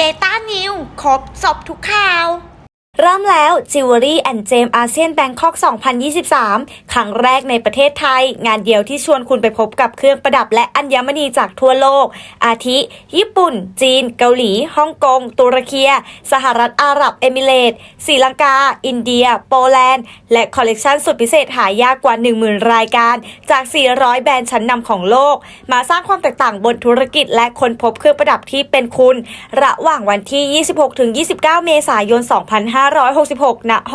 Data News ครบสบทุกข่าว เริ่มแล้ว Jewelry and Gem อาเซียนแบงคอก2023 ครั้งแรกในประเทศไทย งานเดียวที่ชวนคุณไปพบกับเครื่องประดับและอัญมณีจากทั่วโลก อาทิ ญี่ปุ่น จีน เกาหลี ฮ่องกง ตุรกีสหรัฐอาหรับเอมิเรตส์ศรีลังกา อินเดีย โปแลนด์ และคอลเลกชันสุดพิเศษหายากกว่า 10,000 รายการ จาก 400 แบรนด์ชั้นนำของโลก มาสร้างความแตกต่างบนธุรกิจ และค้นพบเครื่องประดับที่เป็นคุณ ระหว่างวันที่ 26-29 เมษายน 2 5 2566 ณ ฮ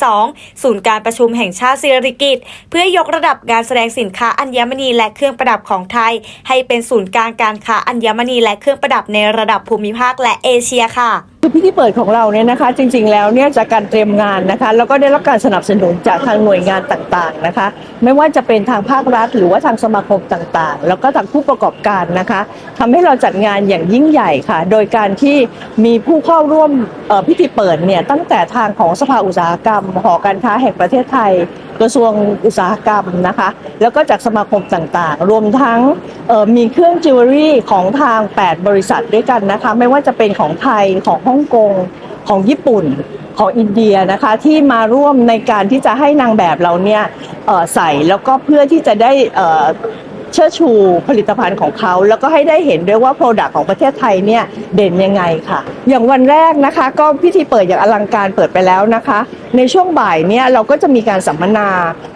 1-2 ศูนย์การประชุมแห่งชาติสิริกิตเพื่อยกระดับการแสดงสินค้าอัญมณีและเครื่องประดับของไทย ให้เป็นศูนย์กลางการค้าอัญมณีและเครื่องประดับในระดับภูมิภาคและเอเชียค่ะ คือพิธีเปิดของเราเนี่ยนะคะ จริง ๆ แล้วเนี่ยจากการเตรียมงานนะคะ แล้วก็ได้รับการสนับสนุนจากทางหน่วยงานต่างๆนะคะ ไม่ว่าจะเป็นทางภาครัฐ หรือว่าทางสมาคมต่างๆ แล้วก็ทางผู้ประกอบการนะคะทำให้เราจัดงานอย่างยิ่งใหญ่ค่ะ โดยการที่มีผู้เข้าร่วมพิธีเปิดเนี่ยตั้งแต่ทางของสภาอุตสาหกรรม หอการค้าแห่งประเทศไทย กระทรวงอุตสาหกรรมนะคะ แล้วก็จากสมาคมต่างๆ รวมทั้งมีเครื่องจิวเวลรี่ของทาง 8 บริษัทด้วยกันนะคะ ไม่ว่าจะเป็นของไทยของฮ่องกงของญี่ปุ่นของอินเดียนะคะที่มาร่วมในการที่จะให้นางแบบเราเนี่ยใส่แล้วก็เพื่อที่จะได้ เอ่อชิดชูผลิตภัณฑ์ของเขา แล้วก็ให้ได้เห็นด้วยว่า Product ของประเทศไทยเนี่ยเด่นยังไงค่ะ อย่างวันแรกนะคะ ก็พิธีเปิดอย่างอลังการเปิดไปแล้วนะคะ ในช่วงบ่ายเนี่ยเราก็จะมีการสัมมนา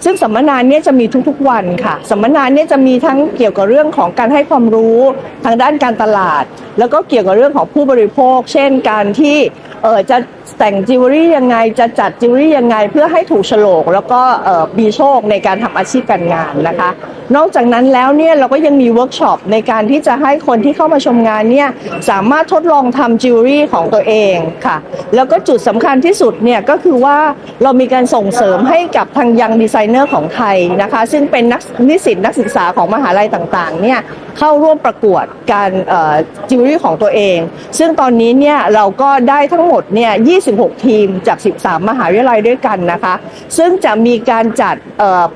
ซึ่งสัมมนาเนี่ยจะมีทุกๆวันค่ะ สัมมนาเนี่ยจะมีทั้งเกี่ยวกับเรื่องของการให้ความรู้ทางด้านการตลาด แล้วก็เกี่ยวกับเรื่องของผู้บริโภค เช่นการที่เออจะแต่งจิวเวลรี่ยังไงจะจัดจิวเวลรี่ยังไง เพื่อให้ถูกโฉลก แล้วก็เออมีโชคในการทำอาชีพการงานนะคะ นอกจากนั้นแล้วเนี่ยเราก็ยังมีเวิร์กช็อปในการที่จะให้คนที่เข้ามาชมงานเนี่ยสามารถทดลองทำจิวเวลรี่ของตัวเองค่ะ แล้วก็จุดสำคัญที่สุดเนี่ยก็คือว่าเรามีการส่งเสริมให้กับทางยังดีไซเนอร์ของไทยนะคะ ซึ่งเป็นนักนิสิตนักศึกษาของมหาลัยต่างๆเนี่ยเข้าร่วมประกวดการจิวเวลรี่ของตัวเอง ซึ่งตอนนี้เนี่ยเราก็ได้ทั้งหมดเนี่ย 26 ทีมจาก 13 มหาวิทยาลัยด้วยกันนะคะ ซึ่งจะมีการจัด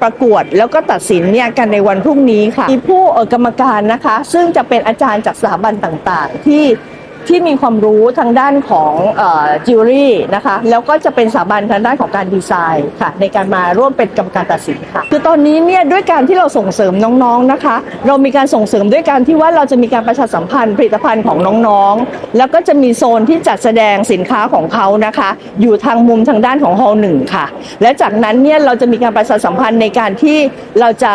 ประกวดแล้วก็ตัดสินเนี่ยกันในวันพรุ่งนี้ค่ะ มีผู้กรรมการนะคะ ซึ่งจะเป็นอาจารย์จากสถาบันต่างๆ ที่ ที่มีความรู้ทางด้านของจิวเวลรี่นะคะแล้วก็จะเป็นสถาบันทางด้านของการดีไซน์ค่ะในการมาร่วมเป็นกรรมการตัดสินค่ะคือตอนนี้เนี่ยด้วยการที่เราส่งเสริมน้องๆนะคะ เรามีการส่งเสริมด้วยการที่ว่าเราจะมีการประชาสัมพันธ์ผลิตภัณฑ์ของน้องๆ แล้วก็จะมีโซนที่จัดแสดงสินค้าของเขานะคะ อยู่ทางมุมทางด้านของฮอลหนึ่งค่ะ และจากนั้นเนี่ยเราจะมีการประชาสัมพันธ์ในการที่เราจะ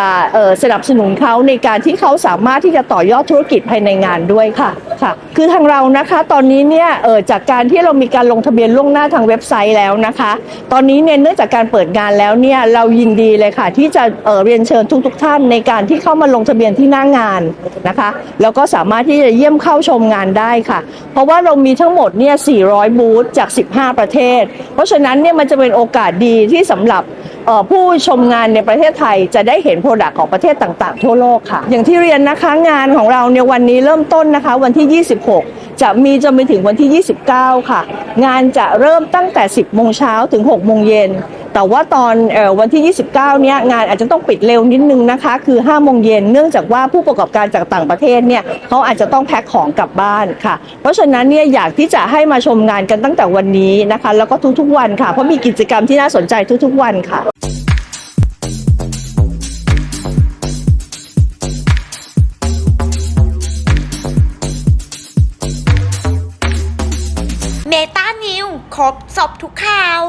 สนับสนุนเขาในการที่เขาสามารถที่จะต่อยอดธุรกิจภายในงานด้วยค่ะค่ะ คือทางเรานะคะตอนนี้เนี่ยเออจากการที่เรามีการลงทะเบียนล่วงหน้าทางเว็บไซต์แล้วนะคะ ตอนนี้เนี่ยเนื่องจากการเปิดงานแล้วเนี่ยเรายินดีเลยค่ะ ที่จะเออเรียนเชิญทุกๆทท่านในการที่เข้ามาลงทะเบียนที่หน้างานนะคะ แล้วก็สามารถที่จะเยี่ยมเข้าชมงานได้ค่ะ เพราะว่าเรามีทั้งหมดเนี่ย 400 บูธจาก 15 ประเทศ เพราะฉะนั้นเนี่ยมันจะเป็นโอกาสดีที่สำหรับผู้ชมงานในประเทศไทยจะได้เห็นโปรดักต์ของประเทศต่างๆ ทั่วโลกค่ะ อย่างที่เรียนนะคะงานของเราเนี่ยวันนี้เริ่มต้นนะคะ วันที่ 26 จะมีจนไปถึงวันที่ 29 ค่ะ งานจะเริ่มตั้งแต่ 10 โมงเช้าถึง 6 โมงเย็น แต่ว่าตอนออวันที่ 29 เนี่ยงานอาจจะต้องปิดเร็วนิดนึงนะคะ คือ 5 โมงเย็นเนื่องจากว่าผู้ประกอบการจากต่างประเทศเนี่ยเขาอาจจะต้องแพ็คของกลับบ้านค่ะ เพราะฉะนั้นเนี่ยอยากที่จะให้มาชมงานกันตั้งแต่วันนี้นะคะ แล้วก็ทุกๆวันค่ะ เพราะมีกิจกรรมที่น่าสนใจทุกๆวันค่ะ ครบสอบทุกข่าว